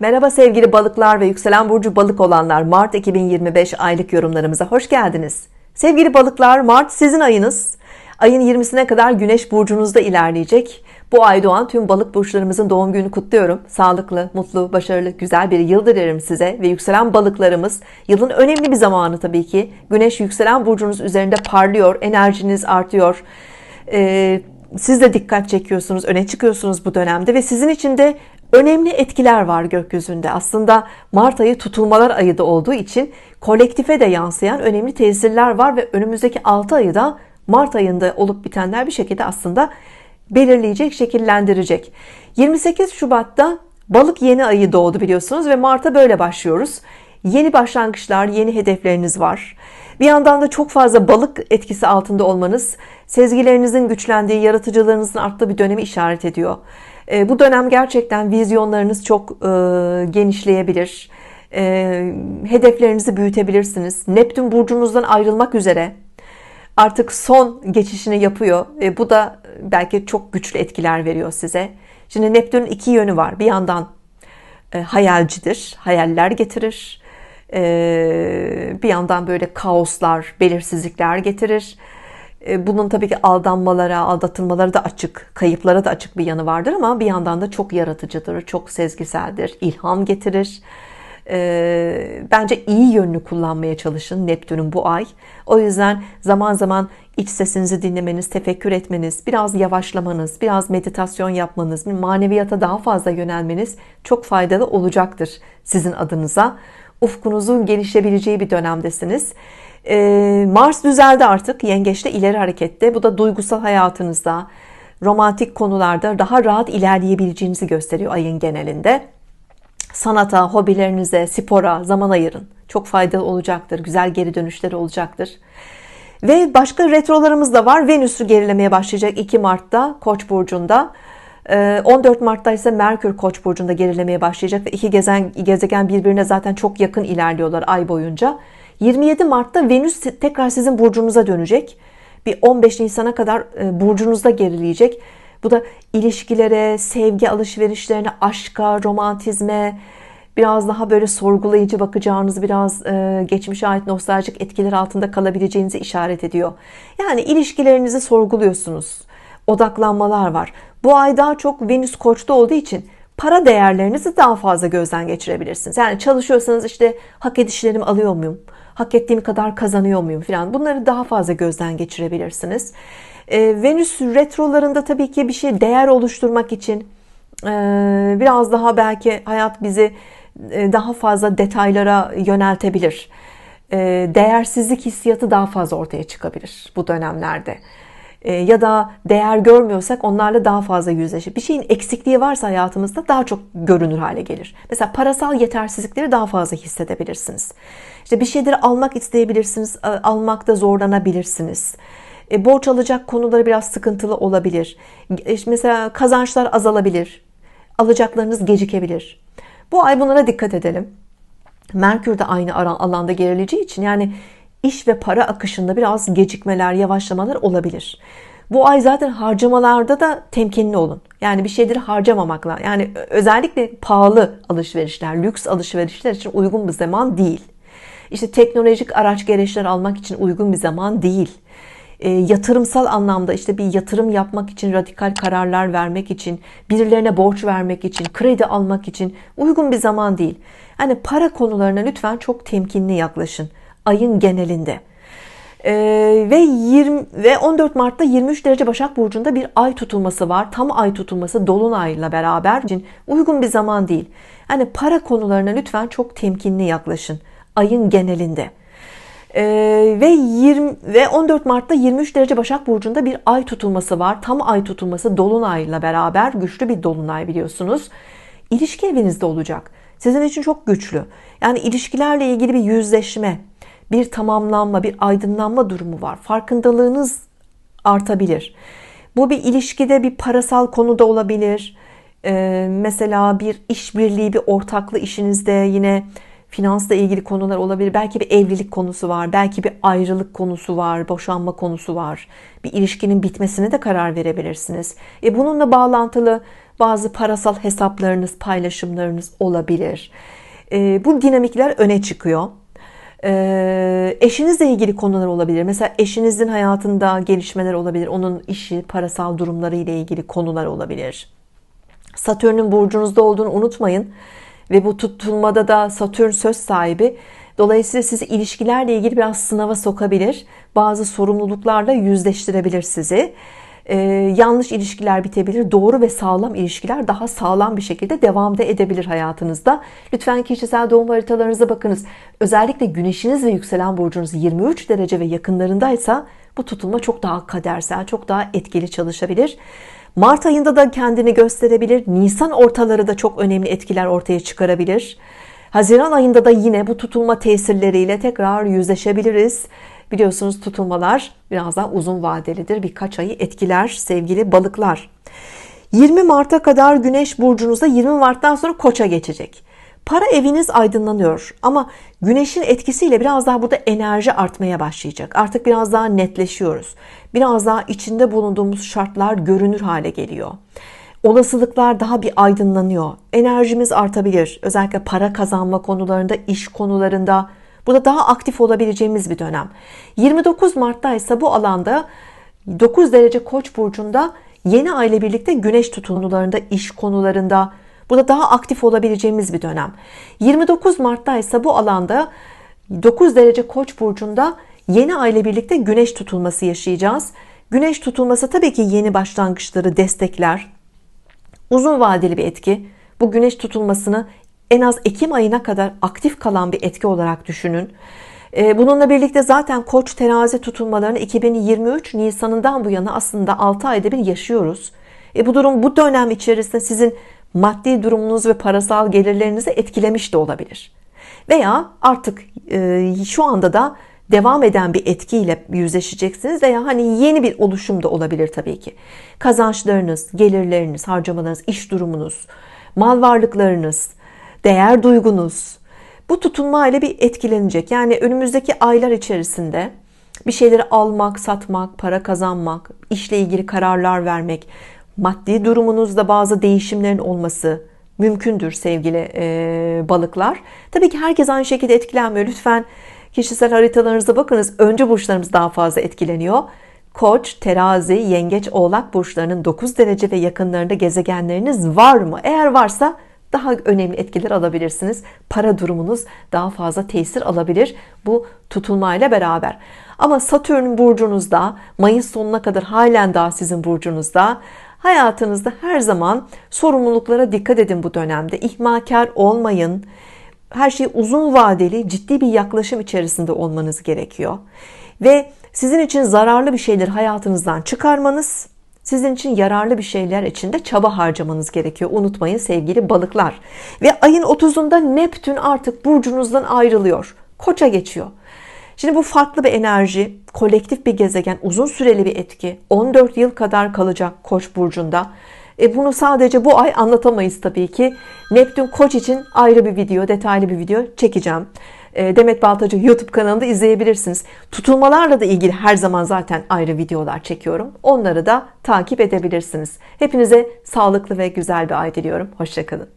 Merhaba sevgili balıklar ve yükselen burcu balık olanlar. Mart 2025 aylık yorumlarımıza hoş geldiniz. Sevgili balıklar, Mart sizin ayınız. Ayın 20'sine kadar Güneş burcunuzda ilerleyecek. Bu ay doğan tüm balık burçlarımızın doğum gününü kutluyorum. Sağlıklı, mutlu, başarılı, güzel bir yıl dilerim size ve yükselen balıklarımız. Yılın önemli bir zamanı tabii ki. Güneş yükselen burcunuz üzerinde parlıyor, enerjiniz artıyor. Ee, siz de dikkat çekiyorsunuz, öne çıkıyorsunuz bu dönemde ve sizin için de önemli etkiler var gökyüzünde. Aslında Mart ayı tutulmalar ayı da olduğu için kolektife de yansıyan önemli tesirler var ve önümüzdeki 6 ayı da Mart ayında olup bitenler bir şekilde aslında belirleyecek, şekillendirecek. 28 Şubat'ta balık yeni ayı doğdu biliyorsunuz ve Mart'a böyle başlıyoruz. Yeni başlangıçlar, yeni hedefleriniz var. Bir yandan da çok fazla balık etkisi altında olmanız, sezgilerinizin güçlendiği, yaratıcılığınızın arttığı bir dönemi işaret ediyor. E, bu dönem gerçekten vizyonlarınız çok e, genişleyebilir. E, hedeflerinizi büyütebilirsiniz. Neptün burcunuzdan ayrılmak üzere artık son geçişini yapıyor. Bu da belki çok güçlü etkiler veriyor size. Şimdi Neptün'ün iki yönü var. Bir yandan e, hayalcidir, hayaller getirir. E, bir yandan böyle kaoslar, belirsizlikler getirir. E, bunun tabii ki aldanmalara, aldatılmalara da açık, kayıplara da açık bir yanı vardır ama bir yandan da çok yaratıcıdır, çok sezgiseldir, ilham getirir. E, bence iyi yönünü kullanmaya çalışın Neptün'ün bu ay. O yüzden zaman zaman iç sesinizi dinlemeniz, tefekkür etmeniz, biraz yavaşlamanız, biraz meditasyon yapmanız, maneviyata daha fazla yönelmeniz çok faydalı olacaktır sizin adınıza. Ufkunuzun gelişebileceği bir dönemdesiniz. Ee, Mars düzeldi artık yengeçte ileri harekette. Bu da duygusal hayatınızda, romantik konularda daha rahat ilerleyebileceğinizi gösteriyor ayın genelinde. Sanata, hobilerinize, spora zaman ayırın. Çok faydalı olacaktır. Güzel geri dönüşleri olacaktır. Ve başka retrolarımız da var. Venüs'ü gerilemeye başlayacak 2 Mart'ta Koç burcunda. 14 ee, Mart'ta ise Merkür Koç burcunda gerilemeye başlayacak ve iki gezegen, gezegen birbirine zaten çok yakın ilerliyorlar ay boyunca. 27 Mart'ta Venüs tekrar sizin burcunuza dönecek. Bir 15 Nisan'a kadar e, burcunuzda gerileyecek. Bu da ilişkilere, sevgi alışverişlerine, aşka, romantizme, biraz daha böyle sorgulayıcı bakacağınız, biraz e, geçmişe ait nostaljik etkiler altında kalabileceğinizi işaret ediyor. Yani ilişkilerinizi sorguluyorsunuz. Odaklanmalar var. Bu ay daha çok Venüs Koç'ta olduğu için para değerlerinizi daha fazla gözden geçirebilirsiniz. Yani çalışıyorsanız işte hak edişlerimi alıyor muyum? Hak ettiğim kadar kazanıyor muyum falan. Bunları daha fazla gözden geçirebilirsiniz. E, Venüs retrolarında tabii ki bir şey değer oluşturmak için e, biraz daha belki hayat bizi e, daha fazla detaylara yöneltebilir. E, değersizlik hissiyatı daha fazla ortaya çıkabilir bu dönemlerde. E, ya da değer görmüyorsak onlarla daha fazla yüzleşir. Bir şeyin eksikliği varsa hayatımızda daha çok görünür hale gelir. Mesela parasal yetersizlikleri daha fazla hissedebilirsiniz. İşte bir şeyleri almak isteyebilirsiniz, almakta zorlanabilirsiniz. E, borç alacak konuları biraz sıkıntılı olabilir. İşte mesela kazançlar azalabilir. Alacaklarınız gecikebilir. Bu ay bunlara dikkat edelim. Merkür de aynı alanda gerileceği için yani iş ve para akışında biraz gecikmeler, yavaşlamalar olabilir. Bu ay zaten harcamalarda da temkinli olun. Yani bir şeyleri harcamamakla yani özellikle pahalı alışverişler, lüks alışverişler için uygun bir zaman değil. İşte teknolojik araç gereçler almak için uygun bir zaman değil. E, yatırımsal anlamda işte bir yatırım yapmak için, radikal kararlar vermek için, birilerine borç vermek için, kredi almak için uygun bir zaman değil. Yani para konularına lütfen çok temkinli yaklaşın ayın genelinde. Ee, ve 20 ve 14 Mart'ta 23 derece Başak Burcu'nda bir ay tutulması var. Tam ay tutulması Dolunay'la beraber için uygun bir zaman değil. Yani para konularına lütfen çok temkinli yaklaşın ayın genelinde. Ee, ve 20 ve 14 Mart'ta 23 derece Başak Burcu'nda bir ay tutulması var. Tam ay tutulması Dolunay'la beraber güçlü bir dolunay biliyorsunuz. İlişki evinizde olacak. Sizin için çok güçlü. Yani ilişkilerle ilgili bir yüzleşme, bir tamamlanma, bir aydınlanma durumu var. Farkındalığınız artabilir. Bu bir ilişkide bir parasal konuda olabilir. Ee, mesela bir işbirliği, bir ortaklı işinizde yine finansla ilgili konular olabilir. Belki bir evlilik konusu var, belki bir ayrılık konusu var, boşanma konusu var. Bir ilişkinin bitmesine de karar verebilirsiniz. E bununla bağlantılı bazı parasal hesaplarınız, paylaşımlarınız olabilir. E, bu dinamikler öne çıkıyor. Eşinizle ilgili konular olabilir. Mesela eşinizin hayatında gelişmeler olabilir. Onun işi, parasal durumları ile ilgili konular olabilir. Satürn'ün burcunuzda olduğunu unutmayın. Ve bu tutulmada da Satürn söz sahibi. Dolayısıyla sizi ilişkilerle ilgili biraz sınava sokabilir. Bazı sorumluluklarla yüzleştirebilir sizi. Ee, yanlış ilişkiler bitebilir. Doğru ve sağlam ilişkiler daha sağlam bir şekilde devam da edebilir hayatınızda. Lütfen kişisel doğum haritalarınıza bakınız. Özellikle güneşiniz ve yükselen burcunuz 23 derece ve yakınlarındaysa bu tutulma çok daha kadersel, çok daha etkili çalışabilir. Mart ayında da kendini gösterebilir. Nisan ortaları da çok önemli etkiler ortaya çıkarabilir. Haziran ayında da yine bu tutulma tesirleriyle tekrar yüzleşebiliriz. Biliyorsunuz tutulmalar biraz daha uzun vadelidir. Birkaç ayı etkiler sevgili balıklar. 20 Mart'a kadar Güneş burcunuzda 20 Mart'tan sonra Koç'a geçecek. Para eviniz aydınlanıyor ama güneşin etkisiyle biraz daha burada enerji artmaya başlayacak. Artık biraz daha netleşiyoruz. Biraz daha içinde bulunduğumuz şartlar görünür hale geliyor. Olasılıklar daha bir aydınlanıyor. Enerjimiz artabilir. Özellikle para kazanma konularında, iş konularında. Burada daha aktif olabileceğimiz bir dönem. 29 Mart'ta ise bu alanda 9 derece Koç burcunda yeni ay ile birlikte güneş tutulmalarında, iş konularında, Burada daha aktif olabileceğimiz bir dönem. 29 Mart'ta ise bu alanda 9 derece Koç burcunda yeni ay ile birlikte güneş tutulması yaşayacağız. Güneş tutulması tabii ki yeni başlangıçları destekler. Uzun vadeli bir etki. Bu güneş tutulmasını en az Ekim ayına kadar aktif kalan bir etki olarak düşünün. Ee, bununla birlikte zaten Koç terazi tutulmalarını 2023 Nisan'ından bu yana aslında 6 ayda bir yaşıyoruz. E bu durum bu dönem içerisinde sizin maddi durumunuz ve parasal gelirlerinizi etkilemiş de olabilir. Veya artık e, şu anda da devam eden bir etkiyle yüzleşeceksiniz veya hani yeni bir oluşum da olabilir tabii ki. Kazançlarınız, gelirleriniz, harcamalarınız, iş durumunuz, mal varlıklarınız, değer duygunuz bu tutunma ile bir etkilenecek. Yani önümüzdeki aylar içerisinde bir şeyleri almak, satmak, para kazanmak, işle ilgili kararlar vermek, maddi durumunuzda bazı değişimlerin olması mümkündür sevgili e, balıklar. Tabii ki herkes aynı şekilde etkilenmiyor. Lütfen kişisel haritalarınıza bakınız. Önce burçlarımız daha fazla etkileniyor. Koç, terazi, yengeç, oğlak burçlarının 9 derece ve yakınlarında gezegenleriniz var mı? Eğer varsa daha önemli etkiler alabilirsiniz. Para durumunuz daha fazla tesir alabilir bu tutulmayla beraber. Ama Satürn burcunuzda Mayıs sonuna kadar halen daha sizin burcunuzda Hayatınızda her zaman sorumluluklara dikkat edin bu dönemde. İhmalkar olmayın. Her şey uzun vadeli, ciddi bir yaklaşım içerisinde olmanız gerekiyor. Ve sizin için zararlı bir şeyleri hayatınızdan çıkarmanız, sizin için yararlı bir şeyler için de çaba harcamanız gerekiyor. Unutmayın sevgili balıklar. Ve ayın 30'unda Neptün artık burcunuzdan ayrılıyor. Koça geçiyor. Şimdi bu farklı bir enerji, kolektif bir gezegen, uzun süreli bir etki. 14 yıl kadar kalacak Koç burcunda. E bunu sadece bu ay anlatamayız tabii ki. Neptün Koç için ayrı bir video, detaylı bir video çekeceğim. Ee, Demet Baltacı YouTube kanalında izleyebilirsiniz. Tutulmalarla da ilgili her zaman zaten ayrı videolar çekiyorum. Onları da takip edebilirsiniz. Hepinize sağlıklı ve güzel bir ay diliyorum. Hoşçakalın.